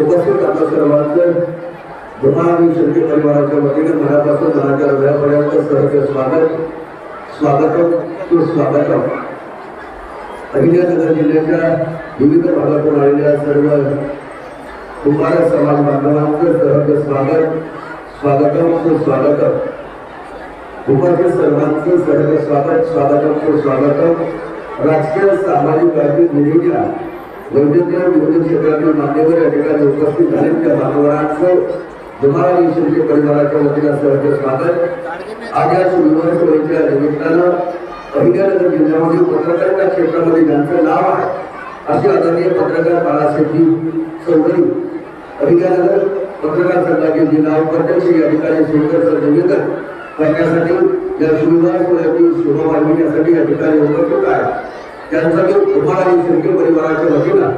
उपस्थित आपल्या सर्वांचं धुमाळी शिर्के परिवाराच्या वतीने मनापासून मनाच्या हृदयापर्यंत सहज स्वागत स्वागतम सुस्वागतम अहिल्यानगर जिल्ह्याच्या विविध भागातून आलेल्या सर्व कुमार समाज बांधवांचं सहज स्वागत स्वागतम सुस्वागतम उपस्थित सर्वांचं सहज स्वागत स्वागतम सुस्वागतम राजकीय सामाजिक आर्थिक निधीच्या वैद्यकीय विविध क्षेत्रातील मान्यवर या ठिकाणी उपस्थित झाले. त्या मान्यवरांचं तुम्हाला शिर्के परिवाराच्या वतीनं सहर्ष स्वागत. आज या सुविधा सोयीच्या निमित्तानं अहिल्यानगर जिल्ह्यामध्ये पत्रकारिता क्षेत्रामध्ये ज्यांचं नाव आहे असे आदरणीय पत्रकार बाळासाहेबजी चौधरी अहिल्यानगर पत्रकार संघाचे जिल्हा उपाध्यक्ष या ठिकाणी सुंदरचं निवेदन करण्यासाठी या सुविधा सोयाची शोभा वाढविण्यासाठी या ठिकाणी उपस्थित आहे त्यांचं मी तुम्हाला शिर्के परिवाराच्या वतीनं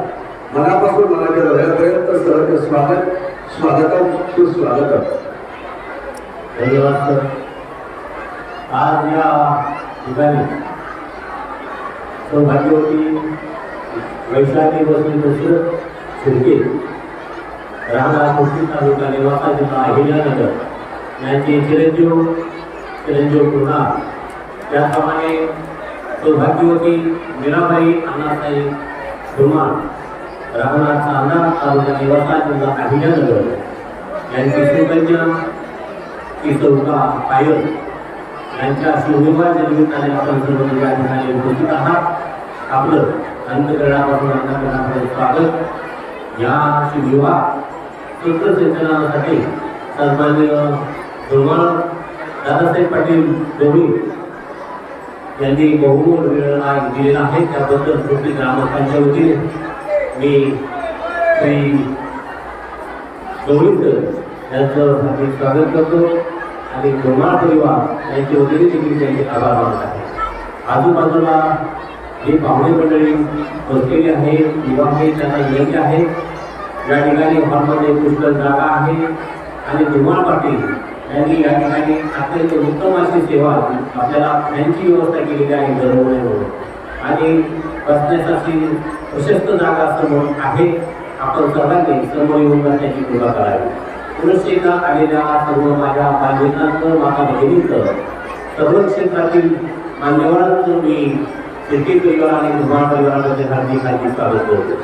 मनापासून मनाच्या हृदयापर्यंत सहज स्वागत स्वागतम सुस्वागतम. धन्यवाद सर. आज या ठिकाणी सौभाग्यवती वैशाली वसंत दशरथ शिर्के राहणार कुस्ती तालुका निवासा जिल्हा अहिल्यानगर. यांचे चिरंजीव चिरंजीव पुन्हा त्याप्रमाणे सौभाग्यवती मीराबाई अण्णासाहेब धुमाळ राहणार चांदा तालुका निवासा जिल्हा अहिल्यानगर. यांची सुकन्या की पायल यांच्या शुभविवाहाच्या निमित्ताने आपण सर्व या ठिकाणी उपस्थित आहात. आपलं अंतकरणापासून अंतकरणाकडे स्वागत. या शुभविवाह सूत्रसंचलनासाठी सन्मान्य दुर्मळ दादासाहेब पाटील दोन्ही यांनी बहुमोल वेळ दिलेला आहे. त्याबद्दल कुठली ग्रामस्थांच्या वतीने मी श्री गोविंद यांचं हार्दिक स्वागत करतो आणि गोमाळ परिवार यांच्या वतीने देखील त्यांचे आभार मानत आहे. आजूबाजूला जे पाहुणे मंडळी बसलेली आहे विवाह त्यांना यायचे आहे. या ठिकाणी हॉलमध्ये पुष्कळ जागा आहे. आणि धुमाळ पाटील त्यांनी या ठिकाणी अत्यंत उत्तम अशी सेवा आपल्याला फॅनची व्यवस्था केलेली आहे गरवण्यावर आणि बसण्यासाठी प्रशस्त जागा समोर आहे. आपण सर्वांनी समोर येऊन बसण्याची कृपा करावी. पुरुष आलेल्या सर्व माझ्या बांधवांचं माझ्या भगिनींचं सर्व क्षेत्रातील मान्यवरांचं मी सिद्धी परिवार आणि धुमाळ परिवारामध्ये हार्दिक हार्दिक स्वागत करतो.